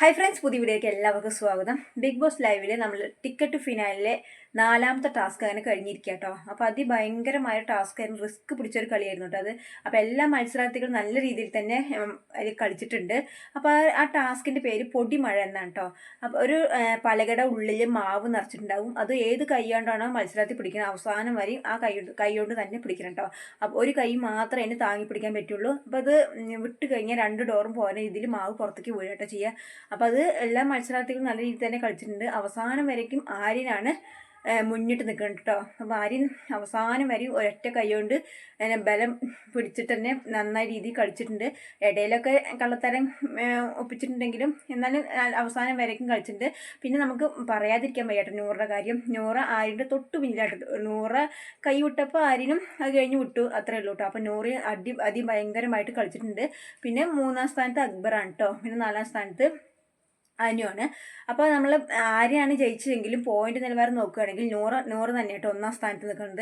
Hi friends പുതിയ വീഡിയോയ്ക്ക് എല്ലാവർക്കും സ്വാഗതം. ബിഗ് ബോസ് ലൈവിൽ നമ്മൾ ടിക്കറ്റ് ഫിനാലിലെ നാലാമത്തെ ടാസ്ക് അങ്ങനെ കഴിഞ്ഞിരിക്കുക കേട്ടോ അപ്പോൾ അതിഭയങ്കരമായ ടാസ്ക് ആയിരുന്നു. റിസ്ക് പിടിച്ചൊരു കളിയായിരുന്നു കേട്ടോ അത്. അപ്പോൾ എല്ലാ മത്സരാർത്ഥികളും നല്ല രീതിയിൽ തന്നെ അതിൽ കളിച്ചിട്ടുണ്ട്. അപ്പോൾ ആ- ടാസ്കിന്റെ പേര് പൊടിമഴ എന്നാണ് കേട്ടോ അപ്പോൾ ഒരു പലകട ഉള്ളിൽ മാവ് നിറച്ചിട്ടുണ്ടാവും. അത് ഏത് കൈ കൊണ്ടാണോ മത്സരാർത്ഥി പിടിക്കുന്നത് അവസാനം വരെയും ആ കൈ കൈ കൊണ്ട് തന്നെ പിടിക്കണം കേട്ടോ അപ്പോൾ ഒരു കൈ മാത്രമേ അതിന് താങ്ങി പിടിക്കാൻ പറ്റുള്ളൂ. അപ്പോൾ അത് വിട്ട് കഴിഞ്ഞാൽ രണ്ട് ഡോറും പോകുന്ന രീതിയിൽ മാവ് പുറത്തേക്ക് വീഴട്ടോ ചെയ്യുക അപ്പോൾ അത് എല്ലാ മത്സരാർത്ഥികളും നല്ല രീതിയിൽ തന്നെ കളിച്ചിട്ടുണ്ട്. അവസാനം വരയ്ക്കും ആര്യനാണ് മുന്നിട്ട് നിൽക്കുന്നത് കേട്ടോ അപ്പോൾ ആര്യൻ അവസാനം വരെയും ഒരൊറ്റ കൈകൊണ്ട് ബലം പിടിച്ചിട്ട് തന്നെ നന്നായി രീതിയിൽ കളിച്ചിട്ടുണ്ട്. ഇടയിലൊക്കെ കള്ളത്തരം ഒപ്പിച്ചിട്ടുണ്ടെങ്കിലും എന്നാലും അവസാനം വരയ്ക്കും കളിച്ചിട്ടുണ്ട്. പിന്നെ നമുക്ക് പറയാതിരിക്കാൻ വയ്യാട്ടോ നൂറിന്റെ കാര്യം. നൂറ് ആര്യന്റെ തൊട്ട് പിന്നിലായിട്ട് നൂറ് കൈ വിട്ടപ്പോൾ ആര്യനും അത് കഴിഞ്ഞ് വിട്ടു. അത്രേ ഉള്ളൂ കേട്ടോ അപ്പോൾ നൂറ് അടി അതിഭയങ്കരമായിട്ട് കളിച്ചിട്ടുണ്ട്. പിന്നെ മൂന്നാം സ്ഥാനത്ത് അക്ബറാണ് കേട്ടോ പിന്നെ നാലാം സ്ഥാനത്ത് അനുവാണ് അപ്പോൾ നമ്മൾ ആരെയാണ് ജയിച്ചതെങ്കിലും പോയിന്റ് നിലവാരം നോക്കുകയാണെങ്കിൽ നൂറ് നൂറ് തന്നെ ഒന്നാം സ്ഥാനത്ത് നിൽക്കുന്നത്.